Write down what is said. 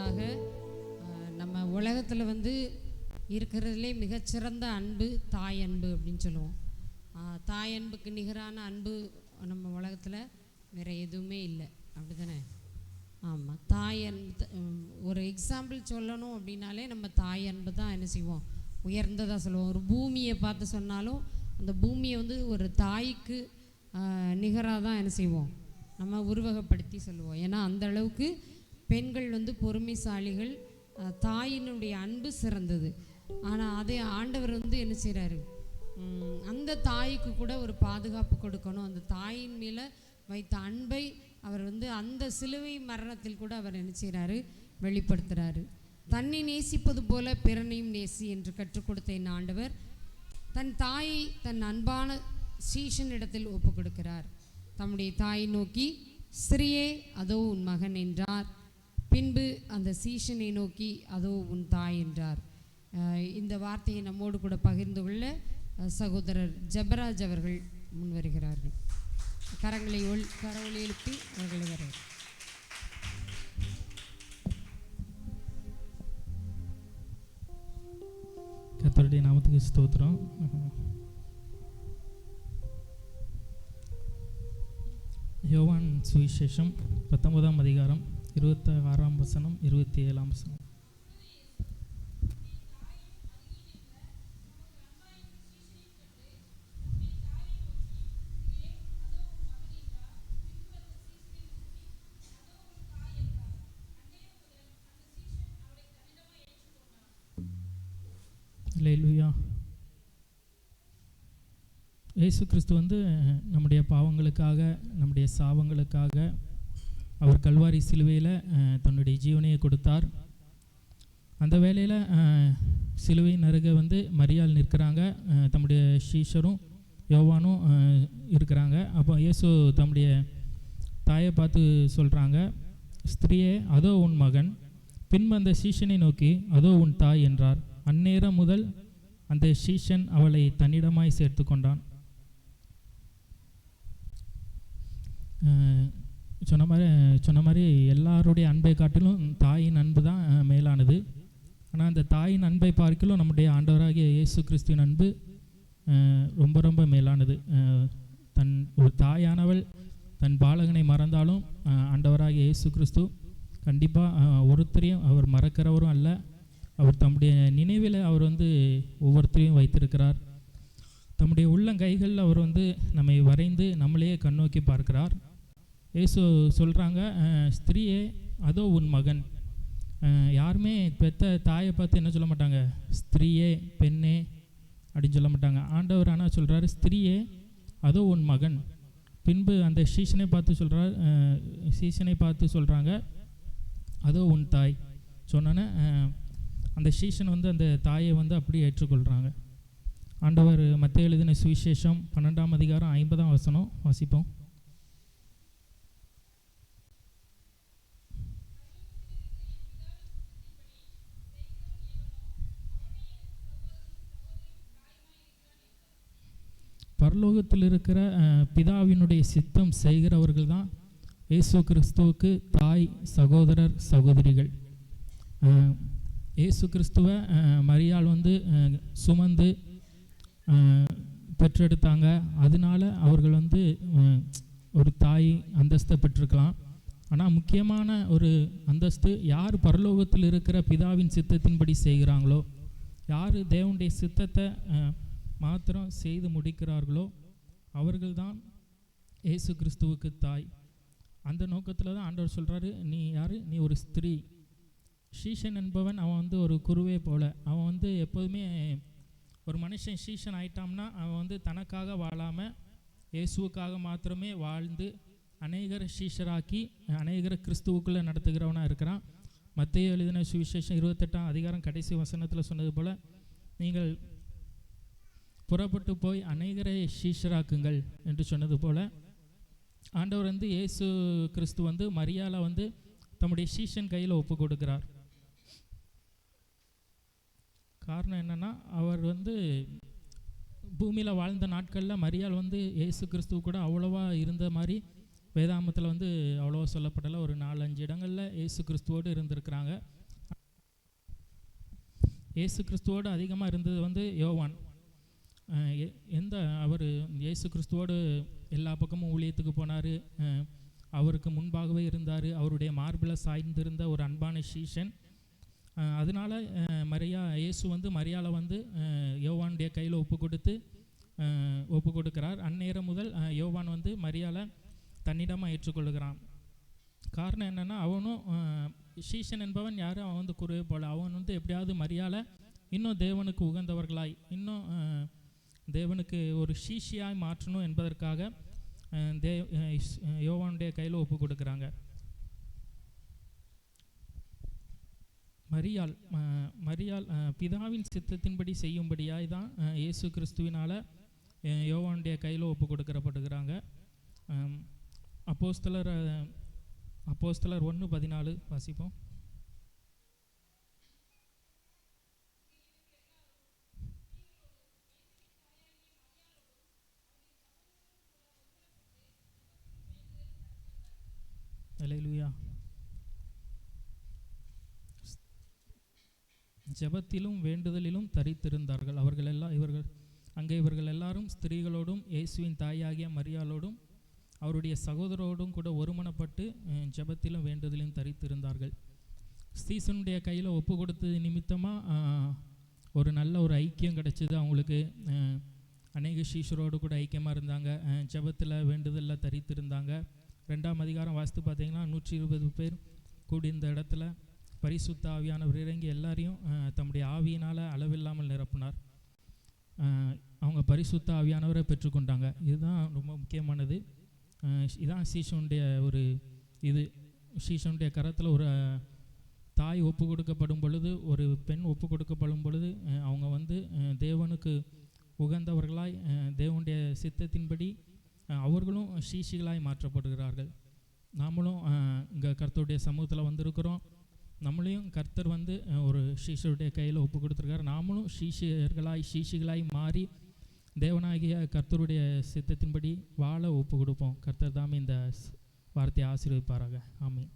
முதலாவதாக நம்ம உலகத்தில் வந்து இருக்கிறதுலே மிகச்சிறந்த அன்பு தாய் அன்பு அப்படின்னு சொல்லுவோம். தாய் அன்புக்கு நிகரான அன்பு நம்ம உலகத்தில் வேறு எதுவுமே இல்லை. அப்படி தானே ஆமாம் தாய் அன்பு ஒரு எக்ஸாம்பிள் சொல்லணும் அப்படின்னாலே நம்ம தாய் அன்பு தான் என்ன செய்வோம்? உயர்ந்ததாக சொல்லுவோம். ஒரு பூமியை பார்த்து சொன்னாலும் அந்த பூமியை வந்து ஒரு தாய்க்கு நிகராக தான் என்ன செய்வோம்? நம்ம உருவகப்படுத்தி சொல்லுவோம். ஏன்னா அந்த அளவுக்கு பெண்கள் வந்து பொறுமைசாலிகள் தாயினுடைய அன்பு சிறந்தது. ஆனால் அதே ஆண்டவர் வந்து என்ன செய்கிறாரு அந்த தாய்க்கு கூட ஒரு பாதுகாப்பு கொடுக்கணும். அந்த தாயின் மேலே வைத்த அன்பை அவர் வந்து அந்த சிலுவை மரணத்தில் கூட அவர் என்ன செய்கிறாரு வெளிப்படுத்துகிறாரு தன்னை நேசிப்பது போல பிறனையும் நேசி என்று கற்றுக் கொடுத்த என் ஆண்டவர் தன் தாயை தன் அன்பான சீஷனிடத்தில் ஒப்பு கொடுக்கிறார். தம்முடைய தாயை நோக்கி ஸ்ரீயே அதோ உன் மகன் என்றார். பின்பு அந்த சீஷனை நோக்கி அதோ உன் தாய் என்றார். இந்த வார்த்தையை நம்மோடு கூட பகிர்ந்து கொள்ள சகோதரர் ஜபராஜ் அவர்கள் முன் வருகிறார்கள். கரங்களை ஒல் கரவொலி எழுப்பி அவர்களை வர கத்தருடைய நாமத்துக்கு ஸ்தோத்திரம். யோவான் சுவிசேஷம் பத்தொன்பதாம் அதிகாரம். இருபத்தி ஆறாம் வசனம் இருபத்தி ஏழாம் வசனம். அல்லேலூயா இயேசு கிறிஸ்து வந்து நம்முடைய பாவங்களுக்காக நம்முடைய சாபங்களுக்காக அவர் கல்வாரி சிலுவையில் தன்னுடைய ஜீவனையை கொடுத்தார். அந்த வேலையில் சிலுவையின் அருகே வந்து மரியாள் நிற்கிறாங்க. தம்முடைய ஷீஷரும் யோவானும் இருக்கிறாங்க. அப்போ இயேசு தம்முடைய தாயை பார்த்து சொல்கிறாங்க ஸ்திரியே அதோ உன் மகன். பின்பு அந்த சீஷனை நோக்கி அதோ உன் தாய் என்றார். அந்நேரம் முதல் அந்த சீஷன் அவளை தன்னிடமாய் சேர்த்து கொண்டான். சொன்ன மாதிரி சொன்ன மாதிரி எல்லாருடைய அன்பை காட்டிலும் தாயின் அன்பு தான் மேலானது. ஆனால் அந்த தாயின் அன்பை பார்க்கலும் நம்முடைய ஆண்டவராகிய இயேசு கிறிஸ்துவின் அன்பு ரொம்ப ரொம்ப மேலானது. தன் ஒரு தாயானவள் தன் பாலகனை மறந்தாலும் ஆண்டவராகிய இயேசு கிறிஸ்து கண்டிப்பாக ஒருத்தரையும் அவர் மறக்கிறவரும் அல்ல. அவர் தம்முடைய நினைவில் அவர் வந்து ஒவ்வொருத்தரையும் வைத்திருக்கிறார். தம்முடைய உள்ளங்கைகளில் அவர் வந்து நம்மை வரைந்து நம்மளையே கண்ணோக்கி பார்க்கிறார். இயேசு சொல்கிறாங்க ஸ்திரீயே அதோ உன் மகன். யாருமே பெத்த தாயை பார்த்து என்ன சொல்ல மாட்டாங்க? ஸ்திரீயே பெண்ணே அப்படின்னு சொல்ல மாட்டாங்க. ஆண்டவர் ஆனால் சொல்கிறாரு ஸ்திரீயே அதோ உன் மகன். பின்பு அந்த சீசனை பார்த்து சொல்கிறார் சீசனை பார்த்து சொல்கிறாங்க அதோ உன் தாய். சொன்னோன்னே அந்த சீசன் வந்து அந்த தாயை வந்து அப்படியே ஏற்றுக்கொள்கிறாங்க ஆண்டவர் மத்திய எழுதின சுவிசேஷம் பன்னெண்டாம் அதிகாரம் ஐம்பதாம் வசனம் வாசிப்போம். பரலோகத்தில் இருக்கிற பிதாவினுடைய சித்தம் செய்கிறவர்கள் தான் இயேசு கிறிஸ்துவுக்கு தாய் சகோதரர் சகோதரிகள். இயேசு கிறிஸ்துவை மரியாள் வந்து சுமந்து பெற்றெடுத்தாங்க. அதனால அவர்கள் வந்து ஒரு தாய் அந்தஸ்தை பெற்றிருக்கலாம். ஆனால் முக்கியமான ஒரு அந்தஸ்து யார் பரலோகத்தில் இருக்கிற பிதாவின் சித்தத்தின்படி செய்கிறாங்களோ யார் தேவனுடைய சித்தத்தை மாத்திரம் செய்து முடிக்கிறார்களோ அவர்கள்தான் இயேசு கிறிஸ்துவுக்கு தாய். அந்த நோக்கத்தில் தான் ஆண்டவர் சொல்கிறாரு நீ யார்? நீ ஒரு ஸ்திரீ. ஷீஷன் என்பவன் அவன் வந்து ஒரு குருவே போல. அவன் வந்து எப்போதுமே ஒரு மனுஷன் ஷீஷன் ஆயிட்டான்னா அவன் வந்து தனக்காக வாழாமல் இயேசுவுக்காக மாத்திரமே வாழ்ந்து அநேகரை ஷீஷராக்கி அநேகரை கிறிஸ்துவுக்குள்ளே நடத்துகிறவனாக இருக்கிறான். மத்திய எழுதின சுவிசேஷம் இருபத்தெட்டாம் அதிகாரம் கடைசி வசனத்தில் சொன்னது போல் நீங்கள் புறப்பட்டு போய் அநேகரை சீஷராக்குங்கள் என்று சொன்னது போல் ஆண்டவர் வந்து இயேசு கிறிஸ்து வந்து மரியாதை வந்து தம்முடைய சீஷன் கையில் ஒப்பு கொடுக்கிறார். காரணம் என்னன்னா அவர் வந்து பூமியில் வாழ்ந்த நாட்களில் மரியாள் வந்து இயேசு கிறிஸ்துவ கூட அவ்வளோவா இருந்த மாதிரி வேதாமத்தில் வந்து அவ்வளோவா சொல்லப்படலை. ஒரு நாலஞ்சு இடங்களில் இயேசு கிறிஸ்துவோடு இருந்திருக்கிறாங்க. இயேசு கிறிஸ்துவோடு அதிகமாக இருந்தது வந்து யோவான். எந்த அவர் இயேசு கிறிஸ்துவோடு எல்லா பக்கமும் ஊழியத்துக்கு போனார். அவருக்கு முன்பாகவே இருந்தார். அவருடைய மார்பில் சாய்ந்திருந்த ஒரு அன்பான சீஷன். அதனால் அதனால மரியா இயேசு வந்து மரியாளை வந்து யோவானுடைய கையில் ஒப்பு கொடுத்து ஒப்பு கொடுக்கிறார். அந்நேரம் முதல் யோவான் வந்து மரியாளை தன்னிடமாக ஏற்றுக்கொள்கிறான் காரணம் என்னென்னா அவனும் அஹ், சீஷன் என்பவன் யாரும் அவன் வந்து குறைவே போல. அவன் வந்து எப்படியாவது மரியாதை இன்னும் தேவனுக்கு உகந்தவர்களாய். இன்னும் தேவனுக்கு ஒரு சீஷியாய் மாற்றணும் என்பதற்காக தே யோவானுடைய கையில் ஒப்பு கொடுக்குறாங்க. மரியாள் மரியால் மரியாள் பிதாவின் சித்தத்தின்படி செய்யும்படியாய் தான் இயேசு கிறிஸ்துவினால் யோவானுடைய கையில் ஒப்பு கொடுக்கறப்படுகிறாங்க. அப்போஸ்தலர் அப்போஸ்தலர் ஒன்று பதினாலு வாசிப்போம். அல்லேலூயா ஜெபத்திலும் வேண்டுதலிலும் தரித்திருந்தார்கள். அவர்கள் எல்லாம் இவர்கள் அங்கே இவர்கள் எல்லாரும் ஸ்திரீகளோடும் இயேசுவின் தாயாகிய மரியாளோடும் அவருடைய சகோதரோடும் கூட ஒருமனப்பட்டு ஜபத்திலும் ஜெபத்திலும் வேண்டுதலிலும் தரித்திருந்தார்கள். ஸ்தீசனுடைய கையில் ஒப்பு கொடுத்தது நிமித்தமாக ஒரு நல்ல ஒரு ஐக்கியம் கிடைச்சிது அவங்களுக்கு. அநேக சீஷரோடு கூட ஐக்கியமாக இருந்தாங்க. ஜெபத்தில் வேண்டுதலில் தரித்திருந்தாங்க. ரெண்டாம் அதிகாரம் வாசித்து பார்த்தீங்கன்னா நூற்றி இருபது பேர் கூடி இடத்துல பரிசுத்த ஆவியானவர் இறங்கி எல்லாரையும் தம்முடைய ஆவியினால் அளவில்லாமல் நிரப்பினார். அவங்க பரிசுத்த ஆவியானவரை பெற்றுக்கொண்டாங்க. இதுதான் ரொம்ப முக்கியமானது. இதான் சீஷனுடைய ஒரு இது. சீசனுடைய கரத்தில் ஒரு தாய் ஒப்பு கொடுக்கப்படும் பொழுது ஒரு பெண் ஒப்பு கொடுக்கப்படும் பொழுது அவங்க வந்து தேவனுக்கு உகந்தவர்களாய் தேவனுடைய சித்தத்தின்படி அவர்களும் சீசிகளாய் மாற்றப்படுகிறார்கள். நாமளும் இங்கே கர்த்தருடைய சமூகத்தில் வந்திருக்கிறோம். நம்மளையும் கர்த்தர் வந்து ஒரு சீஷருடைய கையில் ஒப்பு கொடுத்துருக்காரு. நாமளும் சீஷர்களாய் சீஷிகளாய் மாறி தேவனாகிய கர்த்தருடைய சித்தத்தின்படி வாழ ஒப்பு கொடுப்போம். கர்த்தர் தாமே இந்த வார்த்தையை ஆசீர்வதிப்பாராக. ஆமீன்.